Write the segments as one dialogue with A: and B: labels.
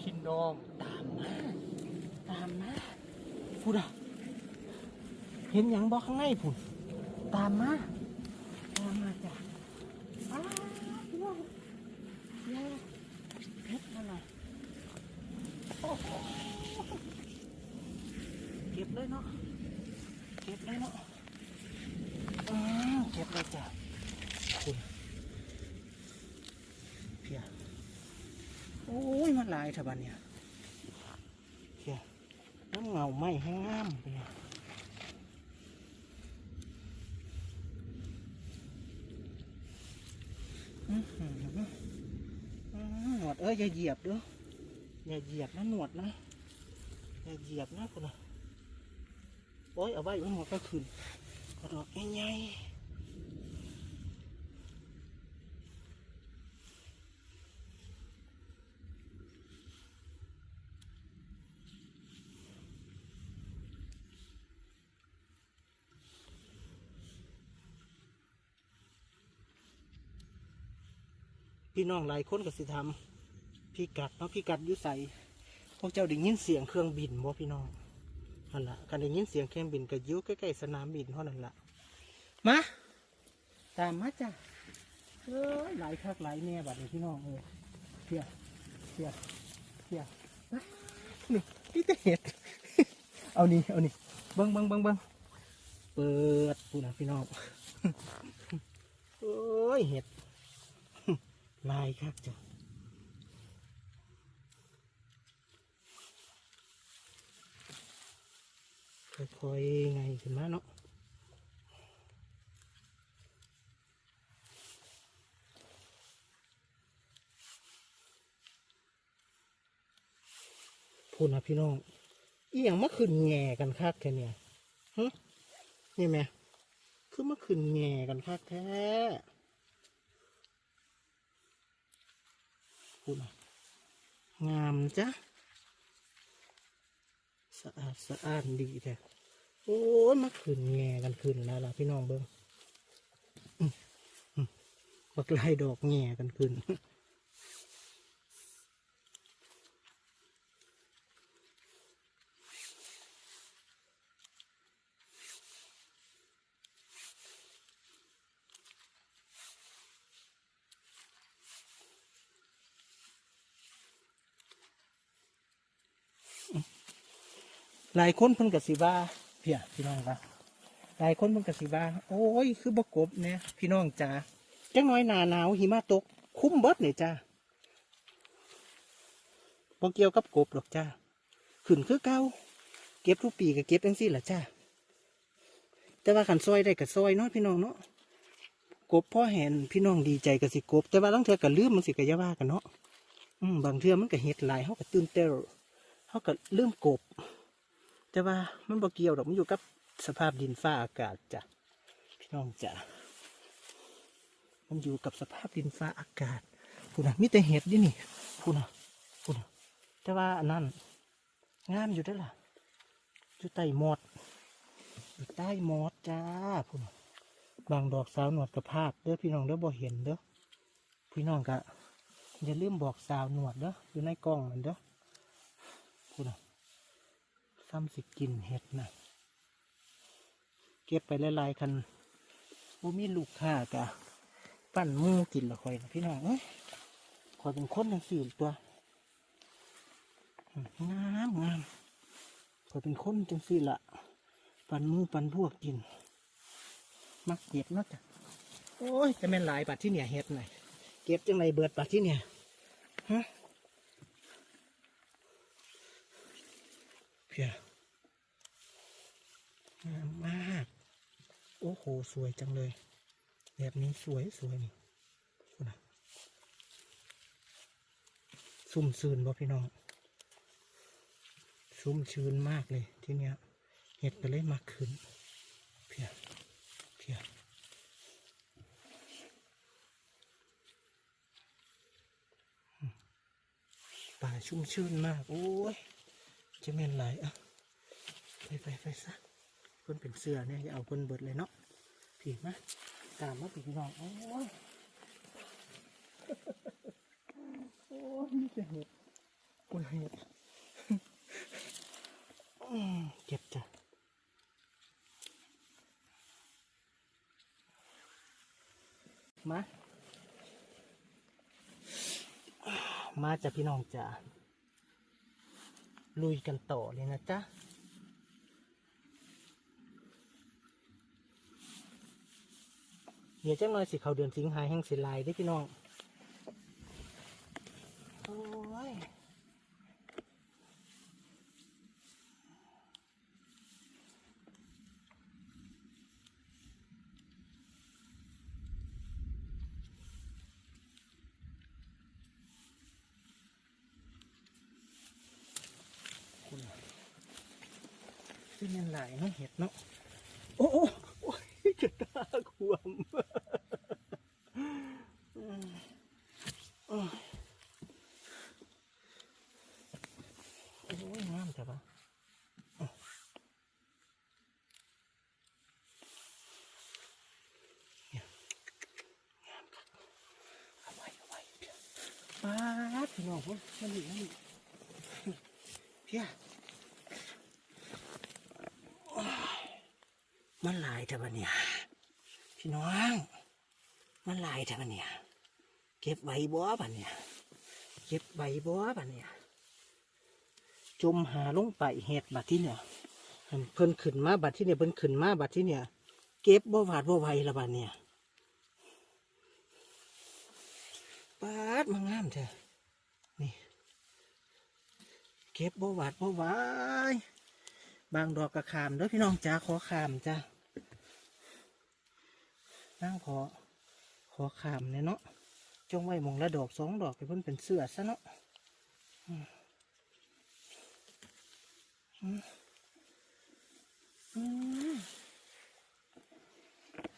A: พี่น้องตามมา ตามมาพูดอะเห็นหยังบอกข้างในพุ่นตามมา ตามมาจ้ะอ้าวพี่น้องยาเพชรนั่นน่ะโอ้โหเก็บเลยเนาะ เก็บเลยเนาะอ้าวเก็บเลยจ้ะคุณเพียโอ้ย มันหลายเถอะบันเนี่ยเพียน้ำเงาไหม้ให้งามเพียหนวดเอ้ยอย่าเหยียบด้ออย่าเหยียบนะหนวดนะอย่าเหยียบนะคุณนะโอ้ยเอาไว้ไว้หมดก็คืนกระดอกใหญ่ๆ พี่น้องหลายคนก็สิทำพี่กัดเนาะพี่กัดยุใสพวกเจ้าได้ยินเสียงเครื่องบินบ่พี่น้องนั่นละการได้ยินเสียงเครื่องบินก็อยุ่ใกล้ๆสนามบินเท่านั้นละมาตามมาจ้ะเอ้ยหลายคักหลายแน่บัดนี้พี่น้องเออเพียเพียเพียนี่พี่จะเห็ดเอานี่เอานี่เบิ้งเบิ้งเบิ้งเบิ้งเปิดพูนะพี่น้องโอ้ยเห็ด ลายคักจ้ะค่อยๆไงขึ้นมาเนาะพูดนะพี่น้องอีหยังมาขึ้นแง่กันคักแค่เนี่ยฮะนี่แม่คือมาขึ้นแง่กันคักแทู้นงามจ้ะสะอาดสะอาดดีแท้โอ้ยมาขึ้นแง่กันขึ้นแล้วล่ะพี่น้องเบิ้งบักไล่ดอกแง่กันขึ้น หลายคนเพิ่นกสิว่าเพียพี่น้องครับหลายคนเพิ่นกสิว่าโอ้ย คือบกบเนี่ยพี่น้องจ๋าจังน้อยหนาหนาวหิมะตก คุ้มเบิดเนี่ยจ้าบ่เกี่ยวกับกบหรอกจ้าขึ้นคือเก่าเก็บทุกปีก็เก็บจังซี่แหละจ้าแต่ว่าขันซอยได้ก็ซอยเนาะพี่น้องเนาะกบพ่อเห็นพี่น้องดีใจก็สิกบ แต่ว่าลังเทือก็ลืมมันสิก็อย่าว่ากันเนาะบางเทือมันก็เฮ็ดหลายเฮาก็ตื่นเต้นเฮาก็ลืมกบ แต่ว่ามันบ่เกี่ยวดอกมันอยู่กับสภาพดินฟ้าอากาศจ้ะพี่น้องจ้ะมันอยู่กับสภาพดินฟ้าอากาศพูดนะมีแต่เห็ดดินี่พูดนะพูดนะแต่ว่าอันนั้นงามอยู่เด้ล่ะอยู่ใต้หมอดอยู่ใต้หมอดจ้าพูดนะบางดอกสาวหนวดกระพาดเด้อพี่น้องเด้อบ่เห็นเด้อพี่น้องกะอย่าลืมบอกสาวหนวดเด้ออยู่ในกล้องมันเด้อพูดนะ ซ้ำสิกินเห็ดนะเก็บไปหลายๆคันบ่มีลูกค้ากะปั้นมูกินละคอยนะพี่น้องเอ้ยขอยเป็นคนหนังสือตัวงามงามขอยเป็นคนจังสี่ละปั้นมูปั้นพวกกิน มักเก็บนาะจ้ะโอ้ยจะแม่นหลายปัดที่เนี่ยเห็ดหน่อยเก็บจังไรเบิดปัดที่เนี่ยฮะเพีย งามมาก โอ้โห สวยจังเลย แบบนี้สวยสวยนี่คุณนะซุ่มซื่นบ่พี่น้องซุ่มชื้นมากเลยที่เนี้ย เห็ดก็เลยมากขึ้น เพียเพียป่าชุ่มชื้นมาก โอ้ย จะแม่นไหลอะ ไปไปไปซะ พิ่นเป็นเสือเนี่ยอย่าเอาเพิ่นเบิดเลยเนาะผีมาตามมาผีน้องโอ้ยโอ้ยนี่จะเห็ดคุณคุณเห็ดเก็บจ้ะมา มาจ้ะพี่น้องจ้ะลุยกันต่อเลยนะจ๊ะ เดี๋ยวจังหน่อยสิเขาเดือนสิงหาแห่งสิลายได้พี่น้องโอ้ยคุณซึ่งมันหลายเนาะเห็ดเนาะโอ้ จะตาขวมอืมโอ้ยโอ้ยงามแต่ปะเนี่ยงามครับเอาไว้เอาไป้าพี่น้องพุ่นมันนี่มันนี่เพี้ย มันหลายแต่บันเนี่ยพี่น้อง มันหลายแต่บันเนี่ยเก็บไว้บ่บันเนี่ยเก็บไว้บ่บันเนี่ยจมหาลงไปเห็ดบัดที่เนี่ยเพิ่นขึ้นมาบัดที่เนี่ยเพิ่นขึ้นมาบัดที่เนี่ย เก็บบ่หวาดบ่ไหวละบัดเนี่ยปาดมางามเถอะนี่ เก็บบ่หวาดบ่ไหว บางดอกกระขามเด้อพี่น้องจ้าขอขามจ้านั่งขอ ขอขามเนี่ยเนาะจงไว้มองละดอกสองดอกไปเพิ่นเป็นเสื้อซะเนาะ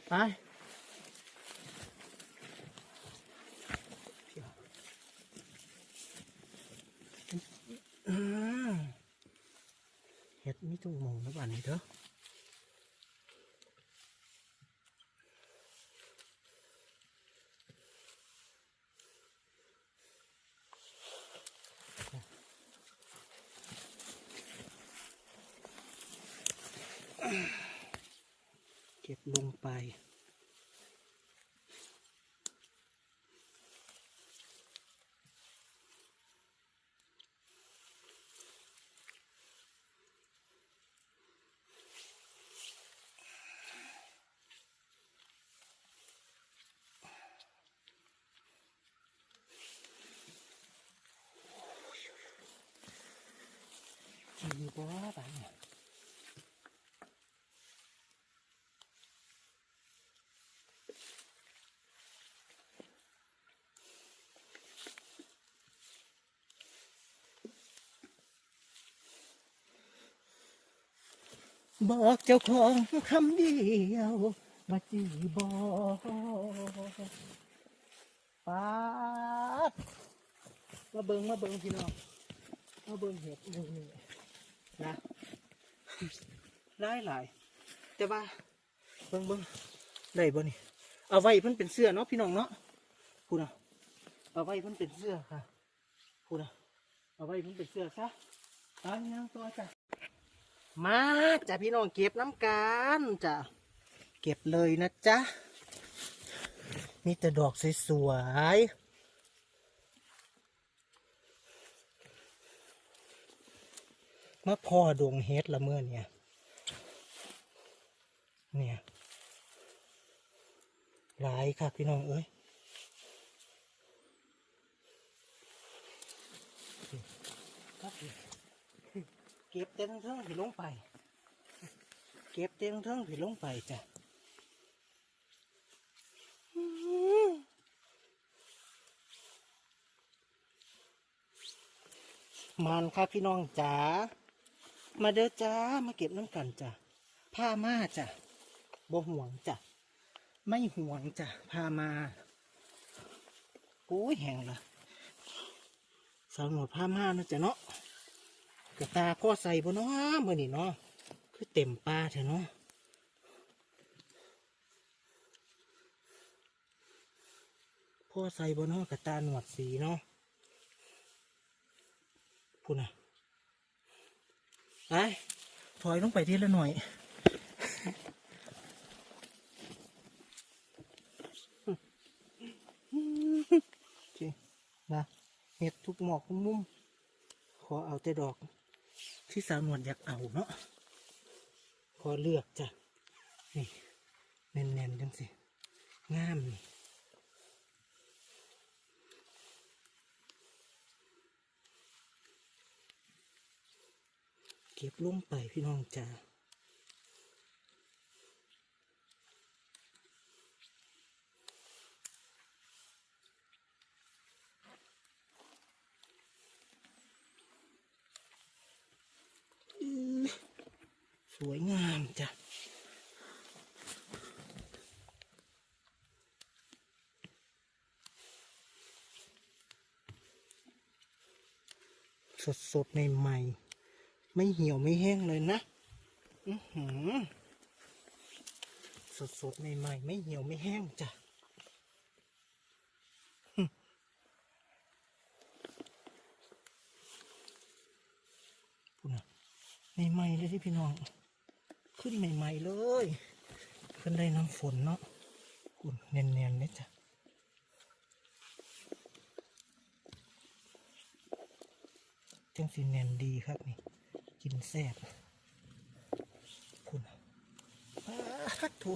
A: ไปอืม เฮ็ดมีตุ้งมองนะ บ้านนี้เด้อเก็บลงไป จี บ่บ้านเนี่ยบอกเจ้าของคำเดียวมาจีบอปาดมาเบิงมาเบิงพี่น้องมาเบิงเห็ดหนึ่ นะหลายหลายแต่ว่าเบิ้งเบิ้งได้บ่นี่เอาไว้เพิ่นเป็นเสื้อเนาะพี่น้องเนาะพูดนะเอาไว้เพิ่นเป็นเสื้อค่ะพูดนะเอาไว้เพิ่นเป็นเสื้อซะตายยังตัวจ้ะมาจ้ะพี่น้องเก็บน้ำกันจ้ะเก็บเลยนะจ๊ะมีแต่ดอกสวยๆ มาพ่อดวงเฮดละเมื่อเนี่ย เนี่ยหลายค่ะพี่น้องเอ้ยเก็บเต็มเทิงผิลงไป เก็บเต็มเทิงผิลงไปจ้ะมันครับพี่น้องจ๋า มาเด้อจ้า มาเก็บน้ำกันจ้ะผ้ามาจ้ะบ่ห่วงจ้ะไม่ห่วงจ้ะพามาโอ้ยแห้งละสาวหนวดผ้ามาเนาะจ้ะเนาะกระตาพ่อใส่บ่เนาะมื่อนี่เนาะคือเต็มปลาเถอะเนาะพ่อใส่บ่เนาะกระตาหนวดสีเนาะพูดนะ ไปถอยลงไปทีละหน่อยโอเคนะเห็ดทุกหมอกทุกมุม ขอเอาแต่ดอก ที่สาวหนวดอยากเอาเนาะ ขอเลือกจ้ะ นี่แน่นๆจังสิ งามนี่ ก็บลงไปพี่น้องจ้าสวยงามจ้ะสดสดในใหม่ ไม่เหี่ยวไม่แห้งเลยนะอือหือสดสดใหม่ๆ ไม่เหี่ยวไม่แห้งจ้ะพูดนะใหม่ๆเลยที่พี่น้อง ขึ้นใหม่ๆเลย ขึ้นได้น้ำฝนเนาะคุนเนียนๆเลยจ้ะจังสีแน่นดีครับนี่ กินแซ่บคุณอ้าถู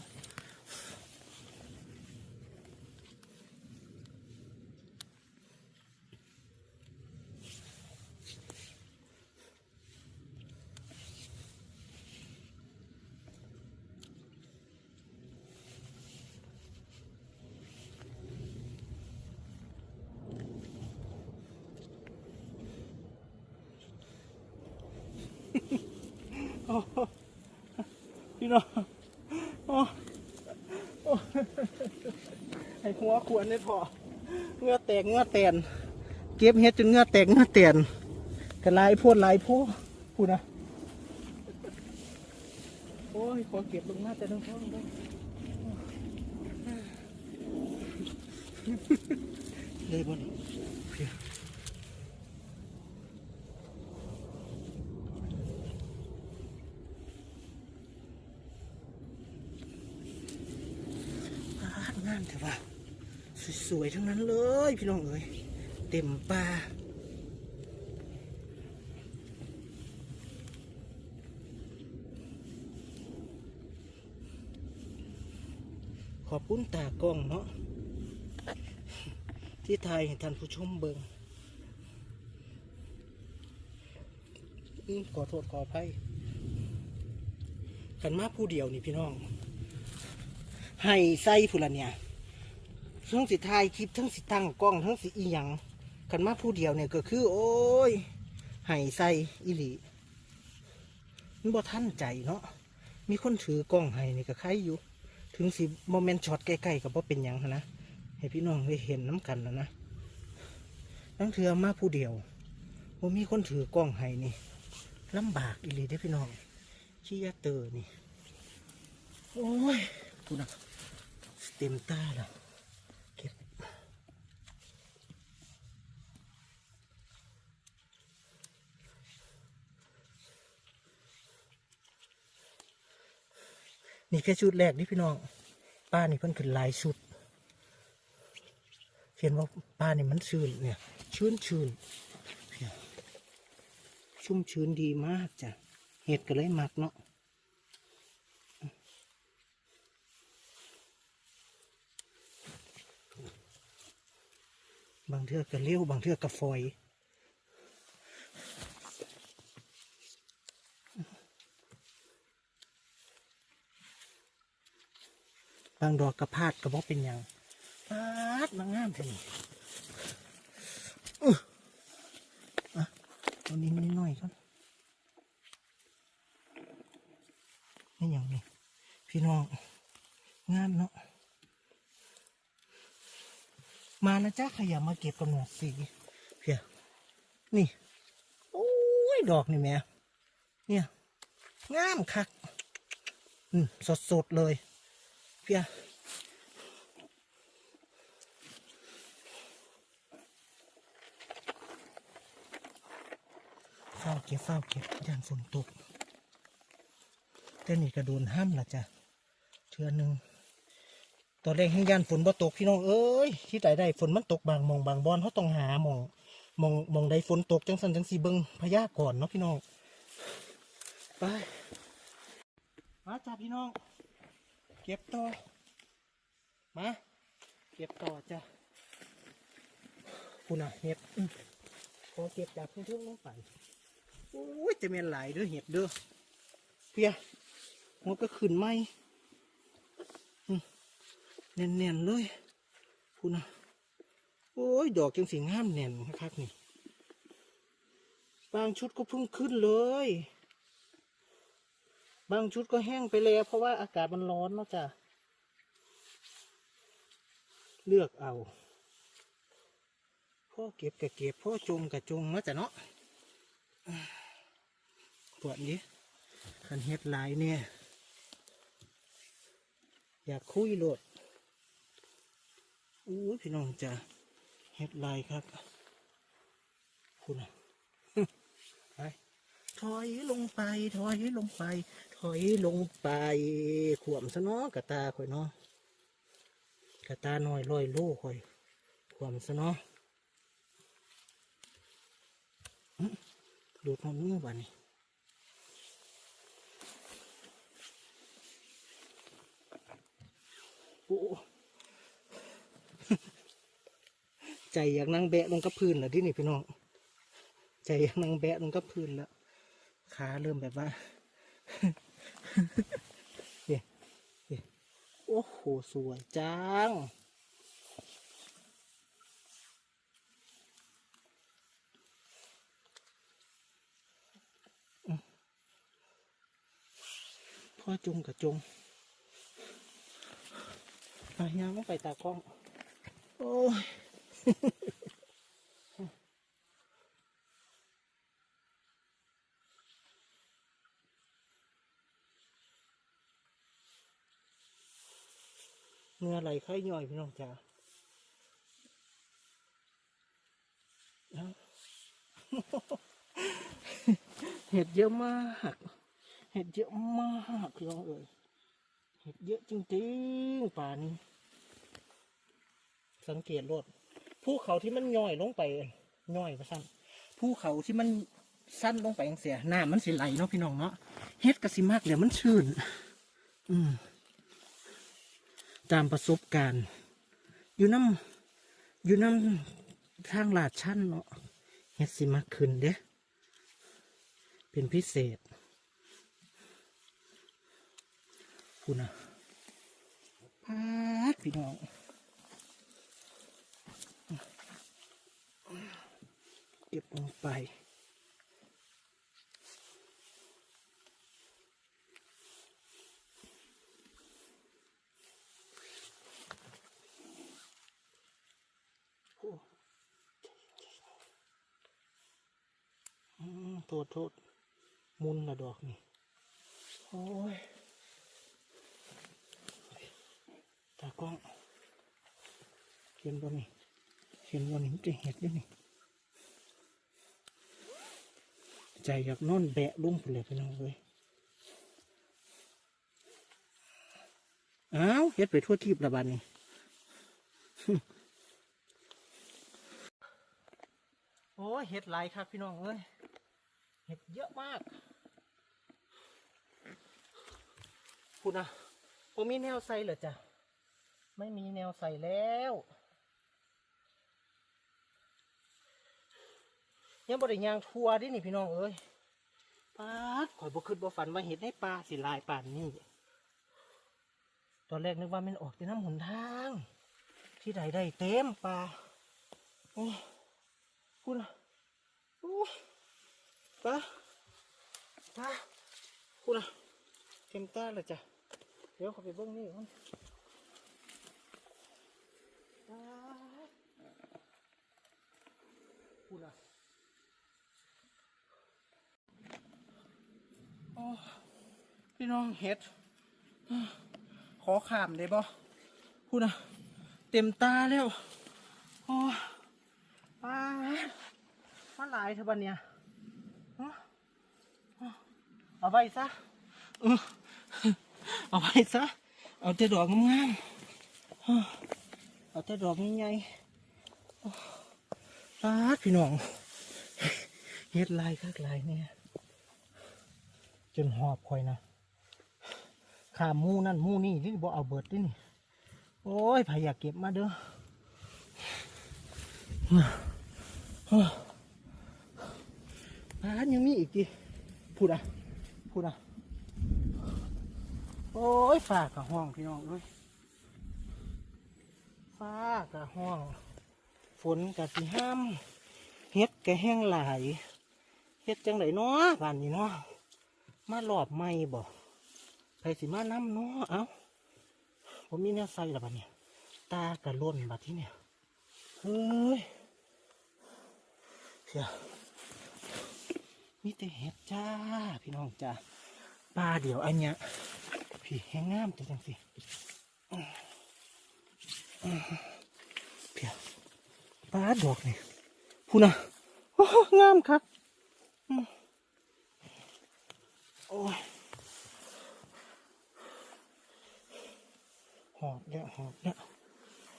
A: พี่น้องโอ้โอ้ไอ้หัวขวนได้พอเงือแตกเงือแตน เก็บเฮ็ดจนเงือแตกเงือแตนกระลายโพดลายโพดพูดนะโอ้ยขอเก็บลงมาแต่ต้องท้องด้วยเลยบนเพีย ปาดงามแต่ว่า สวยทั้งนั้นเลยพี่น้องเอ้ยเต็มป่าขอบคุณตากล้องเนาะที่ไทยให้ท่านผู้ชมเบิงอืมขอโทษขออภัยขันมาผู้เดียวนี่พี่น้อง ให้ใส่ผู้ละเนี่ย ทั้งสิถ่ายคลิปทั้งสิตั้งกล้องทั้งสิอีหยังกันมาผู้เดียวเนี่ยก็คือ โอ้ยให้ใส่อีหลีมันบ่ท่านใจเนาะมีคนถือกล้องให้นี่ก็ใครอยู่ ถึงสิโมเมนต์ช็อตใกล้ๆกับว่าเป็นหยังหั้นนะให้พี่น้องได้เห็นน้ำกันแล้วนะตั้งเถือมาผู้เดียวว่ามีคนถือกล้องให้นี่ลำบากอีหลีได้อพี่น้องชี้ยาเตอร์นี่ โอ้ยพูดนะเต็มตาแล้ว นี่แค่ชุดแรกนี่พี่น้อง ป้านี่เพิ่นขึ้นลายชุดเห็นว่าป้านี่มันชื้นเนี่ย ชื้นชื้นชุ่มชื้นดีมากจ้ะ เห็ดก็เลยมักเนาะบางเทือกก็เลี้ยวบางเทือกก็ฟอยางดอกกระพาดกระบอกเป็นยังพาดมางามเท่านี้อื้ออะตอนนี้นิดหน่อยก่อนนี่อย่างนี้พี่น้องงามเนาะมานะจ้าขยับมาเก็บกระหนวดสีเพียนี่โอ้ยดอกนี่แม่เนี่ยงามคัก อืมสดๆเลย เพียเฝ้าเก็บเฝ้าเก็บย่านฝนตกแต่นี่กระโดนห้ามละจ้ะเทือหนึ่งตอนแรกให้ย่านฝนบ่ตกพี่น้องเอ้ยที่ใดได้ฝนมันตกบางมองบางบอนเขาต้องหามองมองมองใดฝนตกจังสันจังสีเบิงพยากรณ์เนาะพี่น้องไปมาจ้าพี่น้อง เก็บต่อ มา เก็บต่อจ้ะคุณอะเห็ดอื้อพอเก็บจากพื้นที่ลงไปโอ้ยจะเป็นหลายเด้อเห็ดเด้อเพียมันก็ขึ้นไหมอืมแน่นๆเลยพูนะโอ้ยดอกจังสีงามแน่นคักนี่ บางชุดก็เพิ่งขึ้นเลย บางชุดก็แห้งไปแล้ว เพราะว่าอากาศมันร้อนเนาะจ้ะ เลือกเอา พ่อเก็บกับเก็บ พ่อจงกับจงเนาะจ้ะเนาะปวดนี้คันเฮ็ดลายเนี่ย อยากคุยโหลดอู้ยพี่น้องจะเฮ็ดลายครับ คุณอะไปถอยลงไป ถอยลงไป ถอยลงไปขวมซะเนาะกระตาข่อยเนาะกระตาน้อยลอยโลข่อยขวมซะเนาะอื้อดูดมามือบ้านี่โอ้ใจอยากนั่งแบะลงกับพื้นแล้วที่นี่พี่น้องใจอยากนั่งแบะลงกับพื้นแล้วขาเริ่มแบบว่า เนี่ยโอ้โห สวยจัง พ่อจุงกับจุงไปยังไม่ไปตากล้อง โอ้ย เนื้อไหลไข่ย่อยพี่น้องจ๋าเอ้าเห็ดเยอะมาก เห็ดเยอะมากพี่น้องเอ่ยเห็ดเยอะจริงๆป่านี้ สังเกตรถภูเขาที่มันย่อยลงไปย่อยมาสั้นภูเขาที่มันสั้นลงไปอย่างเสียหน้ำมันสิไหลเนาะพี่น้องเนาะเฮ็ดกระสิมากเดี๋ยวมันชื้น อืม ตามประสบการณ์ อยู่น้ำอยู่น้ำทางลาดชั้นเนาะเฮ็ดสิมากขึ้นเด้เป็นพิเศษคุณนะพาดพี่น้องเก็บลงไป โอ้อืม โทษโทษมุนละดอกนี่โอ้ยตากล้องเห็นบ่นี่เห็นบ่นี่มันจะเห็ดด้วยนี่ใจอยากนอนแบะลุ่มไปเลยพี่น้องเลยอ้าวเฮ็ดไปทั่วทีบละบาดนี่โอ้ยเห็ดหลายครับพี่น้องเอ้ย เห็ดเยอะมากคุณนะผมมีแนวใส่เหรอจ๊ะไม่มีแนวใส่แล้วยังบริยางทัวดินี่พี่น้องเอ้ยปาดข่อยบ่คิดบ่ฝันว่าเห็ดในปลาสิลายป่านนี้ตอนแรกนึกว่ามันออกที่น้ำหนทาง ที่ใดได้เต็มปลาโอ้พูดนะ ปลาปลาพูดนะเต็มตาเลยจ้ะ เดี๋ยวเขาไปเบิ้งนี่ก่อนปลาพูดนะโอ้พี่น้องเห็ด ขอขามได้บ่พูดนะเต็มตาแล้ว โอ้ป้ามาหลายเถอะบันเนี่ย เอาไปซะออเอาไปซะ เอาแต่ดอกงามๆเอาแต่ดอกใหญ่ๆปาดพี่น้องเฮ็ดลายคักลายเนี่ยจนหอบคอยนะขาหมูนั่นมูนี่ที่บ่เอาเบิดนี่นโอ้ยพายอยากเก็บมาเด้อปาดยังมีอีกดิพูดอะ พูดอะ โอ้ยฟ้ากะห้องพี่น้องเอ้ยฟ้ากะห้อง ฝนกะสิห้ามเฮ็ดกะแห้งหลายเฮ็ดจังไดเนาะบ้านนี้เนาะมาหลอบไม่บ่ใครสิมาน้ำเนาะเอ้าผมมีแนวใส่ละบัดเนี่ยตากระล่นบัดที่เนี่ยเฮ้ยเสีย มีแต่เห็ดจ้า พี่น้องจ้าปลาเดี๋ยวอันเนี้ยพี่แห้งงามจังจังสิอื้ออื้อเพียปลาดอกนี่พูนะโอ้งามครับโอ้ยหอบเนี่ยหอบเนี่ย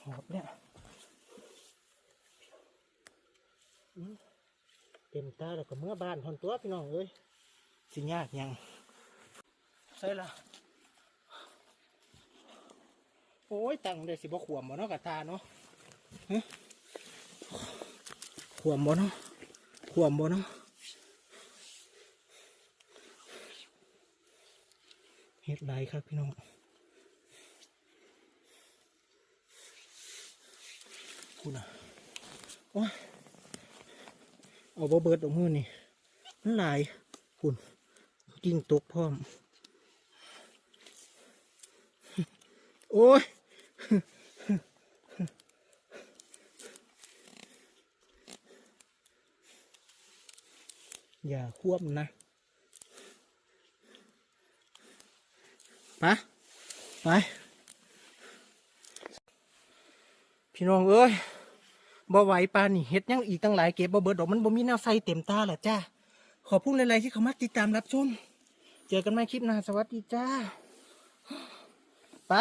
A: หอบเนี่ย ต็มตาแล้วก็เมื่อบ้านทนตัวพี่น้องเอ้ยสิยากหยังใช่ละโอ้ยตังได้สิบ่ขวมบ่เนาะกับตาเนาะฮะขวมบ่เนาะขวมบ่เนาะเฮ็ดไรครับพี่น้องคุณอะโอ้ย เอาบเบิดออกมือนี่มันหลายคุณกิ่งตกพร้อม โอ้ยอย่าควบนะไปไป พี่น้องเอ้ย บ่ไหวปานนี่เฮ็ดยังอีกตั้งหลายเก็บบ่เบิดดอกมันบ่มีแนวใส่เต็มตาล่ะจ้าขอบคุณหลายๆที่เข้ามาติดตามรับชม เจอกันใหม่คลิปหน้าสวัสดีจ้า ไป